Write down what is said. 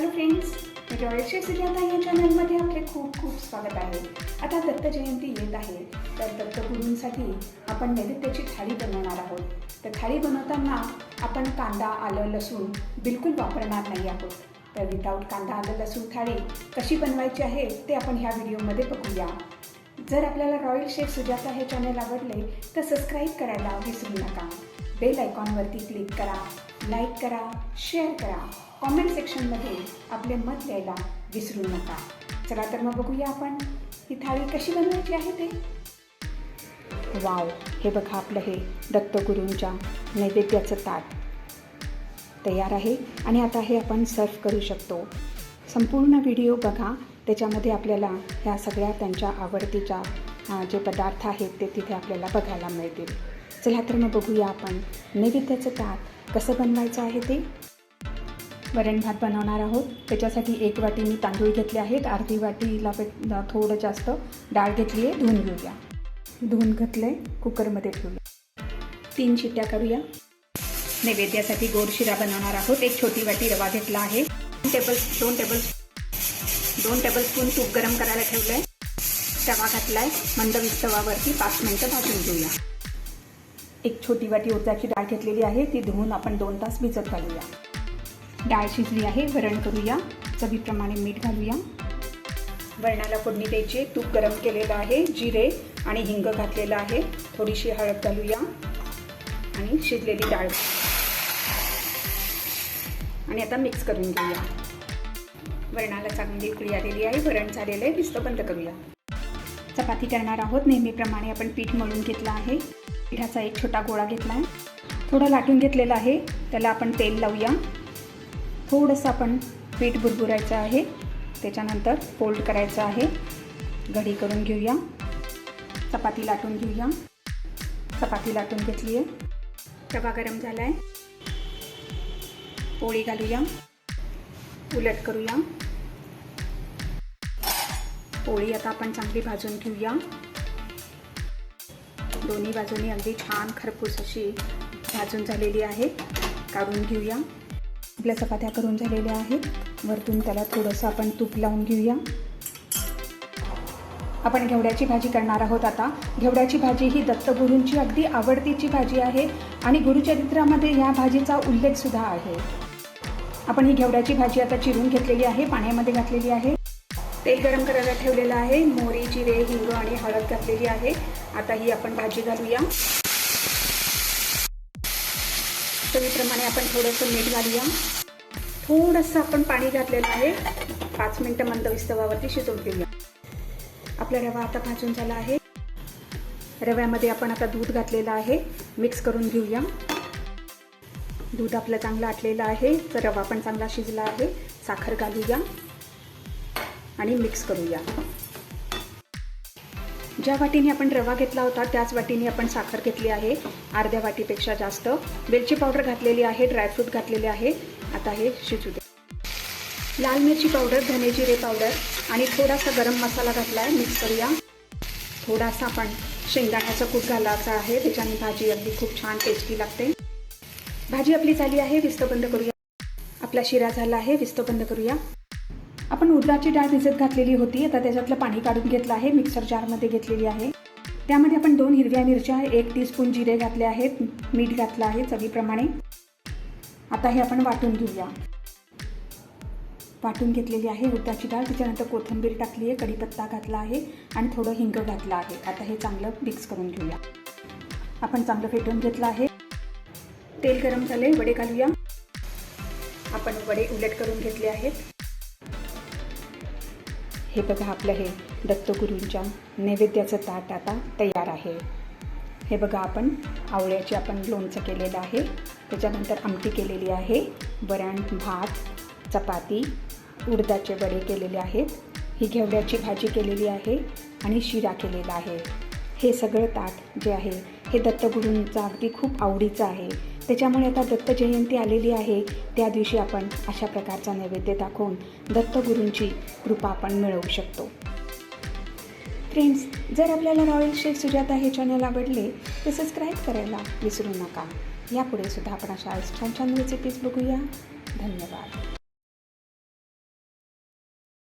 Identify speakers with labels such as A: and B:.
A: Hello friends मी royal chef Sujata या चॅनलमध्ये आपले खूप खूप स्वागत आहे. आता दत्त जयंती येत आहे. तर दत्तगुरूंसाठी आपण नैवेद्याची थाळी बनवणार आहोत. तर थाळी बनवताना आपण कांदा आलं लसूण बिलकुल वापरणार नाही आहोत. तर विदाऊट कांदा आलं लसूण थाळी कशी बनवायची आहे ते आपण ह्या व्हिडिओमध्ये बघूया. जर आपल्याला रॉयल शेफ सुजाता हे चॅनल आवडले तर सबस्क्राईब करायला विसरू नका. बेल आयकॉनवरती क्लिक करा लाईक करा शेअर करा. कॉमेंट सेक्शनमध्ये आपले मत द्यायला विसरू नका. चला तर मग बघूया आपण ही थाळी कशी बनवायची आहे ते? वाव हे बघा आपलं हे दत्तगुरूंच्या नैवेद्याचं ताट. तयार आहे आणि आता हे आपण सर्व करू शकतो. संपूर्ण व्हिडिओ बघा त्याच्यामध्ये आपल्याला ह्या सगळ्या त्यांच्या आवडतीच्या जे पदार्थ आहेत ते तिथे आपल्याला बघायला मिळतील. चला तर मग बघूया आपण नैवेद्याचं ताट कसं बनवायचं आहे ते. वरण भात बनवणार आहोत. त्याच्यासाठी एक वाटी मी तांदूळ घेतले आहेत. अर्धी वाटीला पे थोडं जास्त डाळ घेतली आहे. धुवून घेऊया. धुवून घातलं आहे कुकरमध्ये ठेवलं तीन शिट्ट्या करूया. नैवेद्यासाठी गोड शिरा बनवणार आहोत. एक छोटी वाटी रवा घेतला आहे. टेबल दोन टेबल दोन टेबलस्पून तूप गरम करायला ठेवलं आहे तवा घातला आहे मंद विस्तवावरती पाच मिनटं भाजून घेऊया. एक छोटी वाटी उडदाची डाळ घेतलेली आहे. ती धुवून आपण दोन तास भिजत घालूया. डाळ शिजली आहे वरण करूया. चवीप्रमाणे मीठ घालूया. वरणाला फोडणी द्यायची तूप गरम केलेलं आहे जिरे आणि हिंग घातलेलं आहे. थोडीशी हळद घालूया. आणि शिजलेली डाळ. आणि आता मिक्स करून घेऊया. वरणाला चांगली उकळी आलेली आहे. वरण झालेलं आहे. भिस्त बंद करूया. चपाती करणार आहोत. नेहमीप्रमाणे आपण पीठ मळून घेतलं आहे. पिठाचा एक छोटा गोळा घेतला आहे. थोडं लाटून घेतलेलं आहे. त्याला आपण तेल लावूया. थोडंसं आपण पीठ भुरभुरायचं आहे. त्याच्यानंतर फोल्ड करायचं आहे. घडी करून घेऊया. चपाती लाटून घेऊया. चपाती लाटून घेतली आहे. तवा गरम झाला आहे पोळी घालूया. उलट करूया. पोळी आता आपण चांगली भाजून घेऊया. दोन्ही बाजूनी अगदी छान खरपूस अशी भाजून झालेली आहे. काढून घेऊया. आपल्या चपात्या करून झालेल्या आहेत. वरतून त्याला थोडंसं आपण तूप लावून घेऊया. आपण घेवड्याची भाजी करणार आहोत आता. घेवड्याची भाजी ही दत्तगुरूंची अगदी आवडतीची भाजी आहे आणि गुरुचरित्रामध्ये या भाजीचा उल्लेखसुद्धा आहे. आपण ही घेवड्याची भाजी आता चिरून घेतलेली आहे पाण्यामध्ये घातलेली आहे. तेल गरम करायला ठेवलेलं आहे. मोहरी जिरे हिंग आणि हळद घातलेली आहे. आता ही आपण भाजी घालूया. त्याप्रमाणे आपण थोडंसं मीठ घालूया. थोडंसं आपण पाणी घातलेलं आहे. पाच मिनटं मंद विस्तवावरती शिजवून घेऊया आपला रवा आता भाजून झाला आहे. रव्यामध्ये आपण आता दूध घातलेलं आहे. मिक्स करून घेऊया. दूध आपलं चांगलं आटलेलं आहे. तर रवा पण चांगला शिजला आहे. साखर घालूया. आणि मिक्स करूया. ज्या वाटीने आपण रवा घेतला होता त्याच वाटीने आपण साखर घेतली आहे अर्ध्या वाटीपेक्षा जास्त. वेलची पावडर घातलेली आहे ड्रायफ्रूट घातलेले आहे. आता हे शिजू दे. लाल मिरची पावडर धने जिरे पावडर आणि थोडासा गरम मसाला घातला आहे मिक्स करूया. थोडासा आपण शेंगदाण्याचा कूट घालायचा आहे त्याच्याने भाजी अगदी खूप छान टेस्टी लागते. भाजी आपली झाली आहे विस्त बंद करूया. आपला शिरा झाला आहे विस्त बंद करूया. आपण उडदाची डाळ भिजत घातलेली होती. आता त्याच्यातलं पाणी काढून घेतलं आहे. मिक्सर जारमध्ये घेतलेली आहे. त्यामध्ये आपण दोन हिरव्या मिरच्या एक टीस्पून जिरे घातले आहेत. मीठ घातलं आहे चवीप्रमाणे. आता हे आपण वाटून घेऊया. वाटून घेतलेली आहे उडदाची डाळ. त्याच्यानंतर कोथिंबीर टाकली आहे कढीपत्ता घातला आहे आणि थोडं हिंग घातलं आहे. आता हे चांगलं मिक्स करून घेऊया. आपण चांगलं फेटून घेतलं आहे. तेल गरम झाले वडे घालूया. आपण वडे उलट करून घेतले आहेत. हे बघा आपलं हे दत्तगुरूंच्या नैवेद्याचं ताट आता तयार आहे. हे बघा आपण आवळ्याचे आपण लोणचं केलेलं आहे. त्याच्यानंतर आमटी केलेली आहे वरण भात चपाती उडदाचे वडे केलेले आहेत. ही घेवड्याची भाजी केलेली आहे आणि शिरा केलेला आहे. हे सगळं ताट जे आहे हे दत्तगुरूंचं अगदी खूप आवडीचं आहे. त्याच्यामुळे आता दत्त जयंती आलेली आहे. त्या दिवशी आपण अशा प्रकारचा नैवेद्य दाखवून दत्तगुरूंची कृपा आपण मिळवू शकतो. फ्रेंड्स जर आपल्याला रॉयल शेफ सुजाता हे चॅनल आवडले तर सबस्क्राईब करायला विसरू नका. यापुढे सुद्धा आपण अशा छान छान रेसिपीज बघूया. धन्यवाद.